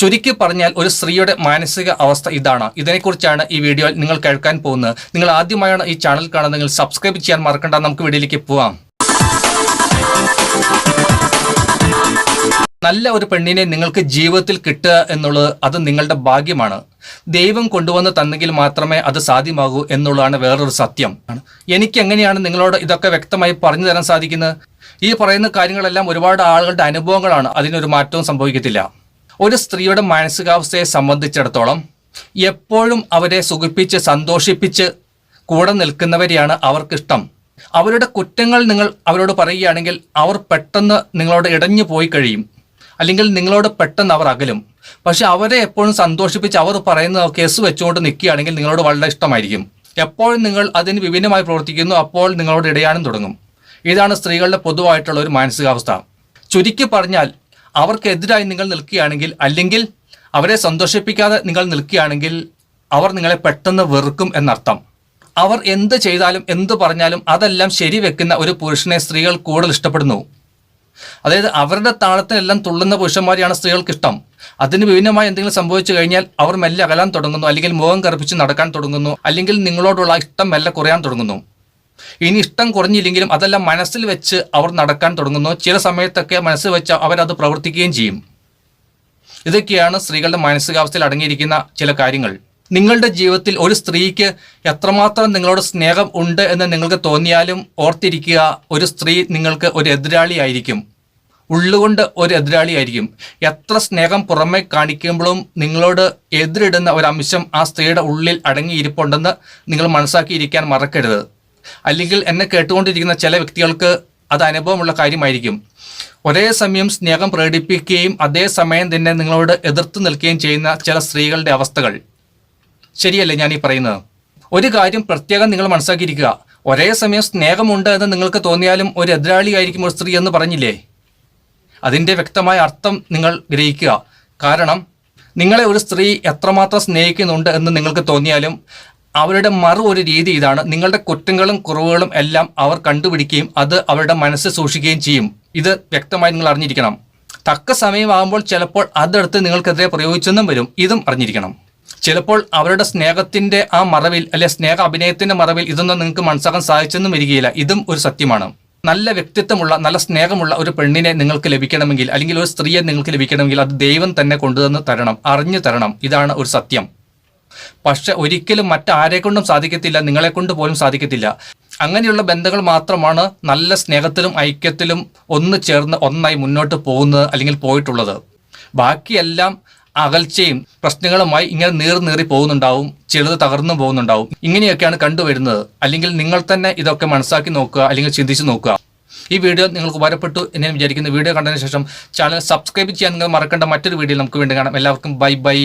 ചുരുക്കി പറഞ്ഞാൽ ഒരു സ്ത്രീയുടെ മാനസിക അവസ്ഥ ഇതാണ്. ഇതിനെക്കുറിച്ചാണ് ഈ വീഡിയോയിൽ നിങ്ങൾ കേൾക്കാൻ പോകുന്നത്. നിങ്ങൾ ആദ്യമായാണ് ഈ ചാനൽ കാണുന്നതെങ്കിൽ സബ്സ്ക്രൈബ് ചെയ്യാൻ മറക്കണ്ട. നമുക്ക് വീഡിയോയിലേക്ക് പോവാം. നല്ല ഒരു പെണ്ണിനെ നിങ്ങൾക്ക് ജീവിതത്തിൽ കിട്ടുക എന്നുള്ളത് അത് നിങ്ങളുടെ ഭാഗ്യമാണ്. ദൈവം കൊണ്ടുവന്ന് തന്നെങ്കിൽ മാത്രമേ അത് സാധ്യമാകൂ എന്നുള്ളതാണ് വേറൊരു സത്യം. എനിക്ക് എങ്ങനെയാണ് നിങ്ങളോട് ഇതൊക്കെ വ്യക്തമായി പറഞ്ഞു തരാൻ സാധിക്കുന്നത്? ഈ പറയുന്ന കാര്യങ്ങളെല്ലാം ഒരുപാട് ആളുകളുടെ അനുഭവങ്ങളാണ്. അതിനൊരു മാറ്റവും സംഭവിക്കത്തില്ല. ഒരു സ്ത്രീയുടെ മാനസികാവസ്ഥയെ സംബന്ധിച്ചിടത്തോളം എപ്പോഴും അവരെ സുഖിപ്പിച്ച് സന്തോഷിപ്പിച്ച് കൂടെ നിൽക്കുന്നവരെയാണ് അവർക്കിഷ്ടം. അവരുടെ കുറ്റങ്ങൾ നിങ്ങൾ അവരോട് പറയുകയാണെങ്കിൽ അവർ പെട്ടെന്ന് നിങ്ങളോട് ഇടഞ്ഞു പോയി കഴിയും. അല്ലെങ്കിൽ നിങ്ങളോട് പെട്ടെന്ന് അവർ അകലും. പക്ഷെ അവരെ എപ്പോഴും സന്തോഷിപ്പിച്ച് അവർ പറയുന്ന കേസ് വെച്ചുകൊണ്ട് നിൽക്കുകയാണെങ്കിൽ നിങ്ങളോട് വളരെ ഇഷ്ടമായിരിക്കും. എപ്പോഴും നിങ്ങൾ അതിന് വിഭിന്നമായി പ്രവർത്തിക്കുന്നു അപ്പോൾ നിങ്ങളോട് ഇടയാനും തുടങ്ങും. ഇതാണ് സ്ത്രീകളുടെ പൊതുവായിട്ടുള്ള ഒരു മാനസികാവസ്ഥ. ചുരുക്കി പറഞ്ഞാൽ അവർക്കെതിരായി നിങ്ങൾ നിൽക്കുകയാണെങ്കിൽ അല്ലെങ്കിൽ അവരെ സന്തോഷിപ്പിക്കാതെ നിങ്ങൾ നിൽക്കുകയാണെങ്കിൽ അവർ നിങ്ങളെ പെട്ടെന്ന് വെറുക്കും എന്നർത്ഥം. അവർ എന്ത് ചെയ്താലും എന്ത് പറഞ്ഞാലും അതെല്ലാം ശരിവെക്കുന്ന ഒരു പുരുഷനെ സ്ത്രീകൾ കൂടുതൽ ഇഷ്ടപ്പെടുന്നു. അതായത് അവരുടെ താളത്തിനെല്ലാം തുള്ളുന്ന പുരുഷന്മാരെയാണ് സ്ത്രീകൾക്ക് ഇഷ്ടം അതിന് വിഭിന്നമായി എന്തെങ്കിലും സംഭവിച്ചു കഴിഞ്ഞാൽ അവർ മെല്ലെ അകലാൻ തുടങ്ങുന്നു അല്ലെങ്കിൽ മുഖം കറുപ്പിച്ച് നടക്കാൻ തുടങ്ങുന്നു അല്ലെങ്കിൽ നിങ്ങളോടുള്ള ഇഷ്ടം മെല്ലെ കുറയാൻ തുടങ്ങുന്നു. ഇനി ഇഷ്ടം കുറഞ്ഞില്ലെങ്കിലും അതെല്ലാം മനസ്സിൽ വെച്ച് അവർ നടക്കാൻ തുടങ്ങുന്നു. ചില സമയത്തൊക്കെ മനസ്സിൽ വെച്ച് അവരത് പ്രവർത്തിക്കുകയും ചെയ്യും. ഇതൊക്കെയാണ് സ്ത്രീകളുടെ മാനസികാവസ്ഥയിൽ അടങ്ങിയിരിക്കുന്ന ചില കാര്യങ്ങൾ. നിങ്ങളുടെ ജീവിതത്തിൽ ഒരു സ്ത്രീക്ക് എത്രമാത്രം നിങ്ങളോട് സ്നേഹം ഉണ്ട് എന്ന് നിങ്ങൾക്ക് തോന്നിയാലും ഓർത്തിരിക്കുക ഒരു സ്ത്രീ നിങ്ങൾക്ക് ഒരു എതിരാളിയായിരിക്കും ഉള്ളുകൊണ്ട് ഒരു എതിരാളിയായിരിക്കും എത്ര സ്നേഹം പുറമെ കാണിക്കുമ്പോഴും നിങ്ങളോട് എതിരിടുന്ന ഒരു അംശം ആ സ്ത്രീയുടെ ഉള്ളിൽ അടങ്ങിയിരിപ്പുണ്ടെന്ന് നിങ്ങൾ മനസ്സാക്കിയിരിക്കാൻ മറക്കരുത്. അല്ലെങ്കിൽ എന്നെ കേട്ടുകൊണ്ടിരിക്കുന്ന ചില വ്യക്തികൾക്ക് അത് അനുഭവമുള്ള കാര്യമായിരിക്കും. ഒരേ സമയം സ്നേഹം പ്രകടിപ്പിക്കുകയും അതേ സമയം തന്നെ നിങ്ങളോട് എതിർത്ത് നിൽക്കുകയും ചെയ്യുന്ന ചില സ്ത്രീകളുടെ അവസ്ഥകൾ. ശരിയല്ലേ ഞാൻ ഈ പറയുന്നത്? ഒരു കാര്യം പ്രത്യേകം നിങ്ങൾ മനസ്സാക്കിയിരിക്കുക ഒരേ സമയം സ്നേഹമുണ്ട് എന്ന് നിങ്ങൾക്ക് തോന്നിയാലും ഒരു എതിരാളിയായിരിക്കും ഒരു സ്ത്രീ എന്ന് പറഞ്ഞില്ലേ? അതിന്റെ വ്യക്തമായ അർത്ഥം നിങ്ങൾ ഗ്രഹിക്കുക. കാരണം നിങ്ങളെ ഒരു സ്ത്രീ എത്രമാത്രം സ്നേഹിക്കുന്നുണ്ട് എന്ന് നിങ്ങൾക്ക് തോന്നിയാലും അവരുടെ മറു ഒരു രീതി ഇതാണ്. നിങ്ങളുടെ കുറ്റങ്ങളും കുറവുകളും എല്ലാം അവർ കണ്ടുപിടിക്കുകയും അത് അവരുടെ മനസ്സ് സൂക്ഷിക്കുകയും ചെയ്യും. ഇത് വ്യക്തമായി നിങ്ങൾ അറിഞ്ഞിരിക്കണം. തക്ക സമയമാകുമ്പോൾ ചിലപ്പോൾ അതെടുത്ത് നിങ്ങൾക്കെതിരെ പ്രയോഗിച്ചെന്നും വരും. ഇതും അറിഞ്ഞിരിക്കണം. ചിലപ്പോൾ അവരുടെ സ്നേഹത്തിന്റെ ആ മറവിൽ അല്ലെ സ്നേഹ അഭിനയത്തിന്റെ മറവിൽ ഇതൊന്നും നിങ്ങൾക്ക് മനസ്സാക്കാൻ സാധിച്ചെന്നും വരികയില്ല. ഇതും ഒരു സത്യമാണ്. നല്ല വ്യക്തിത്വമുള്ള നല്ല സ്നേഹമുള്ള ഒരു പെണ്ണിനെ നിങ്ങൾക്ക് ലഭിക്കണമെങ്കിൽ അല്ലെങ്കിൽ ഒരു സ്ത്രീയെ നിങ്ങൾക്ക് ലഭിക്കണമെങ്കിൽ അത് ദൈവം തന്നെ കൊണ്ടുവന്ന് തരണം അറിഞ്ഞു തരണം. ഇതാണ് ഒരു സത്യം. പക്ഷെ ഒരിക്കലും മറ്റാരെ കൊണ്ടും സാധിക്കത്തില്ല നിങ്ങളെ കൊണ്ട് പോലും സാധിക്കത്തില്ല. അങ്ങനെയുള്ള ബന്ധങ്ങൾ മാത്രമാണ് നല്ല സ്നേഹത്തിലും ഐക്യത്തിലും ഒന്ന് ചേർന്ന് ഒന്നായി മുന്നോട്ട് പോകുന്നത് അല്ലെങ്കിൽ പോയിട്ടുള്ളത്. ബാക്കിയെല്ലാം അകൽച്ചയും പ്രശ്നങ്ങളുമായി ഇങ്ങനെ നീർ നീറി പോകുന്നുണ്ടാവും ചിലത് തകർന്നു പോകുന്നുണ്ടാവും. ഇങ്ങനെയൊക്കെയാണ് കണ്ടുവരുന്നത്. അല്ലെങ്കിൽ നിങ്ങൾ തന്നെ ഇതൊക്കെ മനസ്സാക്കി നോക്കുക അല്ലെങ്കിൽ ചിന്തിച്ച് നോക്കുക. ഈ വീഡിയോ നിങ്ങൾക്ക് ഉപകാരപ്പെട്ടു എന്ന് ഞാൻ വിചാരിക്കുന്നു. വീഡിയോ കണ്ടതിന് ശേഷം ചാനൽ സബ്സ്ക്രൈബ് ചെയ്യാൻ നിങ്ങൾ മറക്കേണ്ട മറ്റൊരു വീഡിയോ നമുക്ക് വേണ്ടി കാണാം. എല്ലാവർക്കും ബൈ ബൈ.